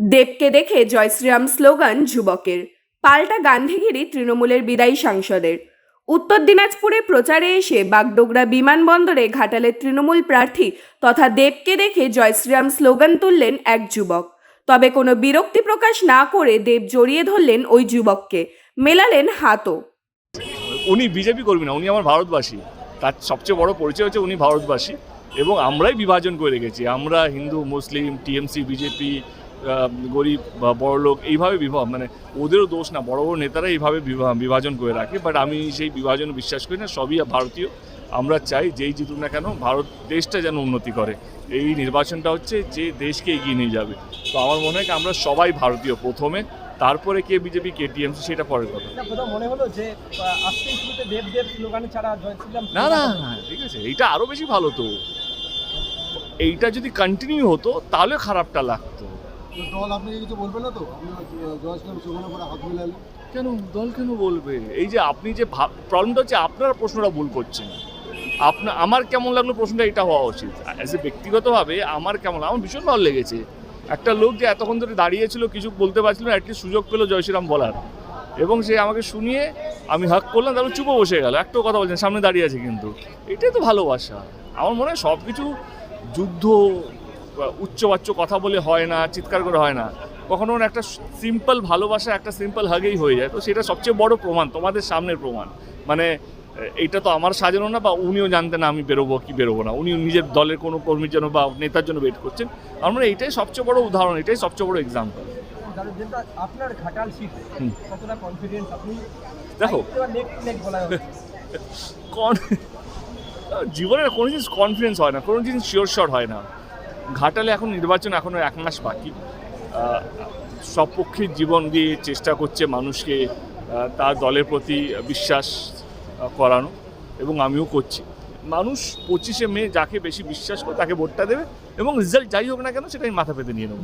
দেবকে দেখে জয় শ্রীরাম স্লোগান যুবকের, পাল্টা গান্ধীগিরি তৃণমূলের বিদায়ী সাংসদের। উত্তর দিনাজপুরে প্রচারে এসে বাগডোগরা বিমানবন্দরে ঘাটালের তৃণমূল প্রার্থী তথা দেবকে দেখে জয় শ্রীরাম স্লোগান তুললেন এক যুবক। তবে কোনো বিরক্তি প্রকাশ না করে দেব জড়িয়ে ধরলেন ওই যুবককে, মেলালেন হাতও। উনি বিজেপি কর্মী না, উনি আমার ভারতবাসী। তার সবচেয়ে বড় পরিচয় হচ্ছে উনি ভারতবাসী। এবং আমরাই বিভাজন করে রেখেছি। আমরা হিন্দু, মুসলিম, টিএমসি, বিজেপি গরিব বা বড়লোক এইভাবে বিভাগ মানে ওদেরও দোষ না বড় বড় নেতারা এইভাবে বিভা- বিভাজন করে রাখে বাট আমি সেই বিভাজন বিশ্বাস করি না সবই ভারতীয়। আমরা চাই যেই জিতুক না কেন ভারত দেশটা যেন উন্নতি করে। এই নির্বাচনটা হচ্ছে যে দেশকে এগিয়ে নিয়ে যাবে। তো আমার মনে হয় কি আমরা সবাই ভারতীয় প্রথমে তারপরে কে বিজেপি কে টিএমসি সেটা পরের কথা। মনে হলো যে আহ, আজকেই শুরুতে দেব দেব স্লোগানে ছাড়া না না না ঠিক আছে এইটা আরও বেশি ভালো তো। এইটা যদি কন্টিনিউ হতো তাহলে খারাপটা লাগতো। কেন দল কেন বলবে? এই যে আপনি যে প্রবলেমটা হচ্ছে আপনার প্রশ্নটা ভুল করছেন। আপনার আমার কেমন লাগল প্রশ্নটা, এটা হওয়া উচিত। অ্যাজ এ ব্যক্তিগতভাবে আমার কেমন আমার ভীষণ ভালো লেগেছে। একটা লোক যে এতক্ষণ ধরে দাঁড়িয়েছিল কিছু বলতে পারছিল না অ্যাটলিস্ট সুযোগ পেল জয়শ্রীরাম বলার। এবং সে আমাকে শুনিয়ে আমি হাক করলাম, তারপর চুপো বসে গেল। একটাও কথা বলছেন, সামনে দাঁড়িয়ে আছে কিন্তু। এটাই তো ভালোবাসা। আমার মনে হয় সব কিছু যুদ্ধ উচ্চবাচ্য কথা বলে হয় না চিৎকার করে হয় না। কখনো একটা সিম্পল ভালোবাসা একটা সিম্পল হাগেই হয়ে যায়। তো সেটা সবচেয়ে বড় প্রমাণ তোমাদের সামনের প্রমাণ। মানে এইটা তো আমার সাজানো না বা উনিও জানতেন না আমি বেরোবো কি বেরোবো না। উনি নিজের দলের কোনো কর্মীর জন্য বা নেতার জন্য ওয়েট করছেন। আমার মনে এইটাই সবচেয়ে বড় উদাহরণ এটাই সবচেয়ে বড় এক্সাম্পল যাদের আপনার ঘাটাল কতটা কনফিডেন্স আপনি? দেখো। জীবনের কোনো জিনিস কনফিডেন্স হয় না। কোনো জিনিস শিওর শট হয় না। ঘাটালে এখন নির্বাচন এখনও এক মাস বাকি। সব পক্ষের জীবন দিয়ে চেষ্টা করছে মানুষকে তার দলের প্রতি বিশ্বাস করানো এবং আমিও করছি। মানুষ পঁচিশে মে যাকে বেশি বিশ্বাস করে তাকে ভোটটা দেবে এবং রেজাল্ট যাই হোক না কেন সেটা আমি মাথা পেতে নিয়ে নেব।